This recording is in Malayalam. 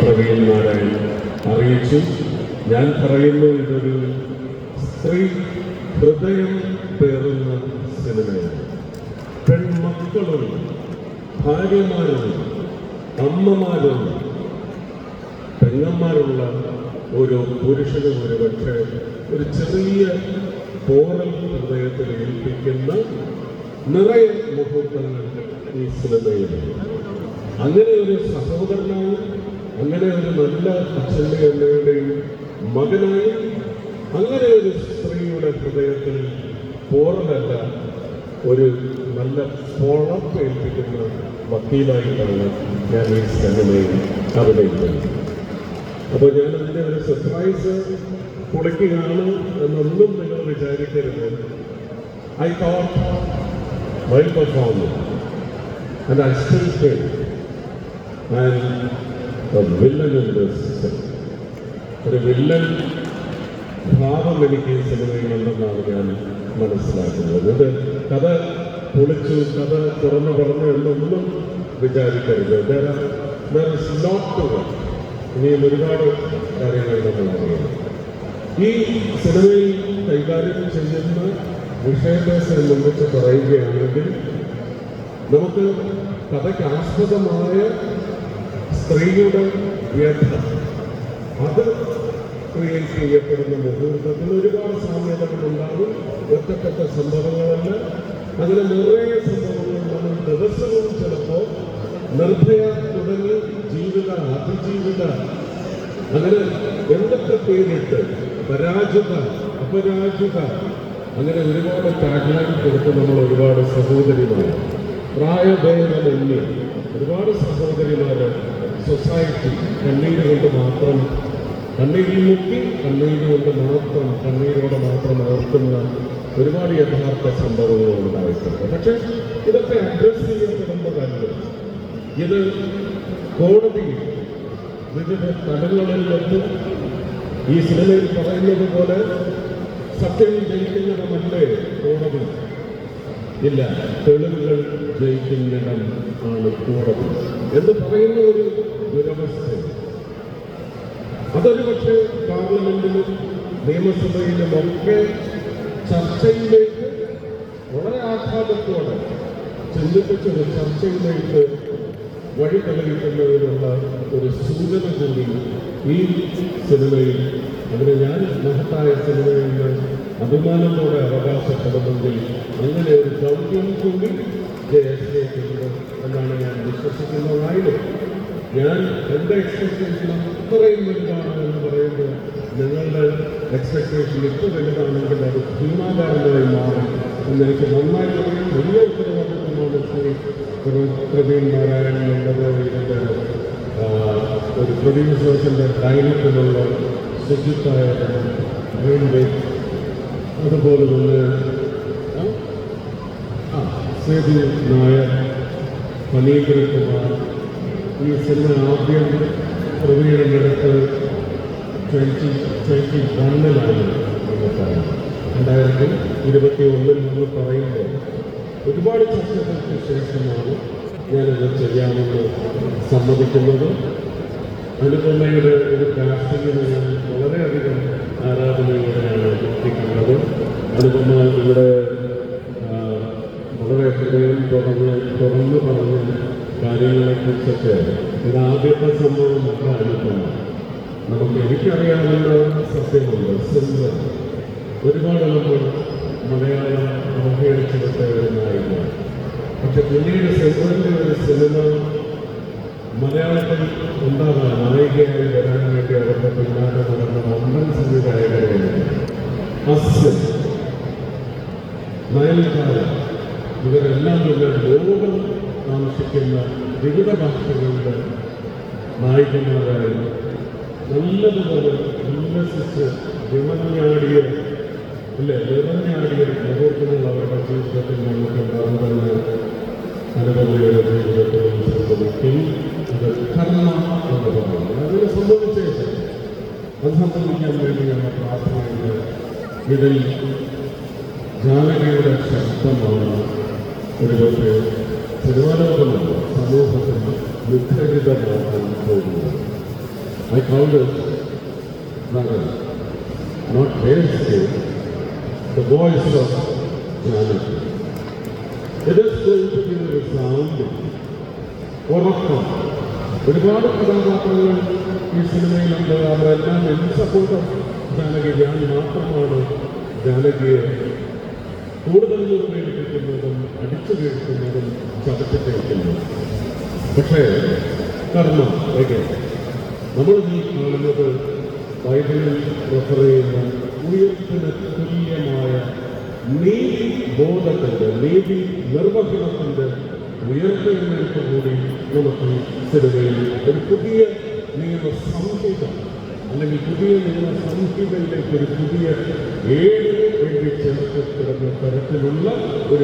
പ്രവീൺമാരായി അറിയിച്ചു. ഞാൻ പറയുന്നു ഇതൊരു സ്ത്രീ ഹൃദയം പേറുന്ന സിനിമയാണ്. പെൺമക്കളും ഭാര്യമാരും അമ്മമാരും പെങ്ങന്മാരുള്ള ഒരു പുരുഷനും ഒരു പക്ഷേ ഒരു ചെറിയ പോറൽ ഹൃദയത്തിൽ ഏൽപ്പിക്കുന്ന നിറയെ മുഹൂർത്തങ്ങൾ ഈ സിനിമയിലുണ്ട്. അങ്ങനെ ഒരു സഹോദരനായി അങ്ങനെ ഒരു നല്ല അച്ഛന്റെ അമ്മയുടെയും മകനായി അങ്ങനെ ഒരു സ്ത്രീയുടെ ഹൃദയത്തിൽ പോറലല്ല ഒരു നല്ല പൊളപ്പേൽപ്പിക്കുന്ന വക്കീലായിട്ടാണ് ഞാൻ ഈ സിനിമയിൽ അഭിനയിക്കുന്നത് അപ്പോൾ ഞാൻ അതിന്റെ ഒരു സർപ്രൈസ് പൊളിക്കുകയാണ് എന്നൊന്നും നിങ്ങൾ വിചാരിക്കരുത്. I thought my performance and I still feel I film. ഒരു വില്ലൻ ഭാവം എനിക്ക് സിനിമയിലുണ്ടെന്നാണ് ഞാൻ മനസ്സിലാക്കുന്നത്. ഇത് കഥ പൊളിച്ചു കഥ തുറന്നു പറഞ്ഞു എന്നൊന്നും വിചാരിക്കരുത്. നോട്ട് ഇനിയും ഒരുപാട് കാര്യങ്ങൾ നമ്മൾ അറിയണം. ഈ സിനിമയിൽ കൈകാര്യം ചെയ്യുന്ന വിഷയത്തെ സംബന്ധിച്ച് പറയുകയാണെങ്കിൽ നമുക്ക് കഥയ്ക്ക് ആസ്പദമായ സ്ത്രീയുടെ വ്യഥ അത് ക്രിയേറ്റ് ചെയ്യപ്പെടുന്ന മുഹൂർത്തത്തിൽ ഒരുപാട് സാമ്യതകളുണ്ടാകും ഒറ്റപ്പെട്ട സംഭവങ്ങളല്ല. അങ്ങനെ നിറയെ സംഭവങ്ങൾ നമ്മൾ ദിവസവും ചിലപ്പോൾ നിർഭയ തുടങ്ങി ജീവിത അതിജീവിത. അങ്ങനെ എന്തൊക്കെ പേരിട്ട്? പരാജിത അപരാജിത അങ്ങനെ ഒരുപാട് ടാഗ്ലൈൻ കൊടുത്ത് നമ്മൾ ഒരുപാട് സഹോദരിമാർ പ്രായഭേദമന്യേ ഒരുപാട് സഹോദരിമാർ സൊസൈറ്റി കണ്ണീര് കൊണ്ട് മാത്രം കണ്ണീരിൽ മുക്കി കണ്ണീര് കൊണ്ട് മാത്രം കണ്ണീരോടെ മാത്രം ഓർക്കുന്ന ഒരുപാട് യഥാർത്ഥ സംഭവങ്ങൾ ഉണ്ടായിട്ടുണ്ട്. പക്ഷെ ഇതൊക്കെ അഡ്രസ് ചെയ്യപ്പെടുന്നതല്ല. ഇത് കോടതിയിൽ വിവിധ തലങ്ങളിൽ നിന്ന് ഈ സിനിമയിൽ പറയുന്നത് പോലെ സത്യം ജയിക്കുന്നതുമല്ലേ കോടതി? ഇല്ല. തെളിവുകൾ ജയിക്കുന്നിടം ആണ് കോടതി. എന്ന് പറയുന്ന ഒരു ദുരവസ്ഥ. അതൊരു പക്ഷേ പാർലമെന്റിലും നിയമസഭയിലും ഒക്കെ ചർച്ചയിലേക്ക് വളരെ ആഘാതത്തോടെ ചിന്തിപ്പിച്ചൊരു ചർച്ചയിലേക്ക് വഴി തെളിയിക്കുന്നതിനുള്ള ഒരു സൂചന കൂടി ഈ സിനിമയിൽ അതിന് ഞാൻ മഹത്തായ സിനിമയിൽ നിന്ന് അഭിമാനത്തോടെ അവകാശപ്പെടുമെങ്കിൽ അങ്ങനെ ഒരു ദൗത്യം കൂടി ജയശ്രീക്കുണ്ട് എന്നാണ് ഞാൻ വിശ്വസിക്കുന്നതായത് ഞാൻ എന്റെ എക്സ്പെക്ടേഷൻ അത്രയും വലുതാണ് എന്ന് പറയുമ്പോൾ നിങ്ങളുടെ എക്സ്പെക്ടേഷൻ ഇത്ര വലുതാണെങ്കിൽ അത് ഭീമാകാരമായി മാറും എന്നെനിക്ക് നന്നായിട്ട് അറിയാം. വലിയ ഉത്തരവാദിത്വമാണ് ശ്രീ പ്ര- പ്രവീൺ നാരായണനുള്ളത് ഇതിന്റെ ഒരു പ്രൊഡ്യൂസേഴ്സിന്റെ ഡയറക്ടറിലുള്ള സുജിത്തായ റെയിൽവേ അതുപോലെ തന്നെ സേതു നായർ ഫണീന്ദ്രകുമാർ ഈ സിനിമ ആദ്യം പ്രവീണെടുത്ത് ട്വന്റി ട്വന്റി വണ്ണിലാണ് രണ്ടായിരത്തി ഇരുപത്തി ഒന്നിൽ നമ്മൾ പറയുമ്പോൾ ഒരുപാട് ചർച്ചകൾക്ക് ശേഷമാണ് ഞാനിത് ചെയ്യാമെന്ന് സമ്മതിക്കുന്നത്. അനുപമയുടെ ഒരു ഞാൻ വളരെയധികം ആരാധനയോടെയാണ് നോക്കിക്കുന്നത് അനുപമ ഇവിടെ വളരെ ഹൃദയം തുറന്ന് തുറന്നു പറഞ്ഞ കാര്യങ്ങളെക്കുറിച്ചൊക്കെ ഇത് ആദ്യത്തെ സംഭവമല്ല അനുപമ നമുക്ക് എനിക്കറിയാവുന്ന സത്യമുണ്ട്. സിംഗർ ഒരുപാട് നമ്മൾ മലയാളം അവഹേളിച്ചെടുത്ത ഒരു പക്ഷെ പിന്നീട് സെൻട്രലിന്റെ ഒരു സിനിമ മലയാളത്തിൽ ഉണ്ടാകാൻ നയൻതാര ഇവരെല്ലാം തന്നെ ലോകം താമസിക്കുന്ന വിവിധ ഭാഷകളുടെ നായികന്മാരായിരുന്നു നല്ലതുപോലെ ഉല്ലസിച്ച് വിമഞ്ഞാടിയ അല്ലെ? വിമഞ്ഞാടിയ മുഹൂർത്തങ്ങൾ അവരുടെ ജീവിതത്തിൽ നമുക്കുണ്ടാകുമെന്ന് അനുപമയുടെ ജീവിതത്തിൽ സംഭവിക്കും. അത് കർമ്മ എന്ന് പറയുന്നത്. അതിനെ സംഭവിച്ചേക്കും അത് വേണ്ടി വേണ്ടിയാണ് പ്രാർത്ഥനയുണ്ട്. ഇതിൽ ജാനകിയുടെ ശബ്ദമാണ് ഒരുപക്ഷെ തിരുവനന്തപുരം സമൂഹത്തിന് മുഖരിതമാക്കാൻ പോകുന്നത് ഐ കൗണ്ട് നഗരം not Wednesday, the voice of Janaki. It is going to be resounding. ഉറക്കം ഒരുപാട് കഥാപാത്രങ്ങൾ ഈ സിനിമയിലുണ്ട് അവരെല്ലാം എൻ സപ്പോർട്ട് ജാനകി ഞാൻ മാത്രമാണ് ജാനകിയെ കൂടുതൽ പ്രേരിപ്പിക്കുന്നതും അടിച്ചു വീഴ്ത്തുന്നതും ചതച്ചിട്ടേക്കുന്നതും പക്ഷേ കർമ്മം വൈകി നമ്മൾ ഈ കാണുന്നത് ബൈബിളിൽ റെഫർ ചെയ്യുന്ന ഉയർത്തിന് തുല്യമായ നീതി ബോധത്തിന്റെ നീതി നിർവഹണത്തിന്റെ ഉയർത്തെഴുന്നേൽപ്പ് കൂടി നമുക്ക് സിനിമയിൽ ഒരു പുതിയ നിയമ സംഹിത അല്ലെങ്കിൽ പുതിയ നിയമ സംഹിതയിലേക്ക് ഒരു പുതിയ ഏഴ് വേണ്ടി ചേർക്കപ്പെടുന്ന തരത്തിലുള്ള ഒരു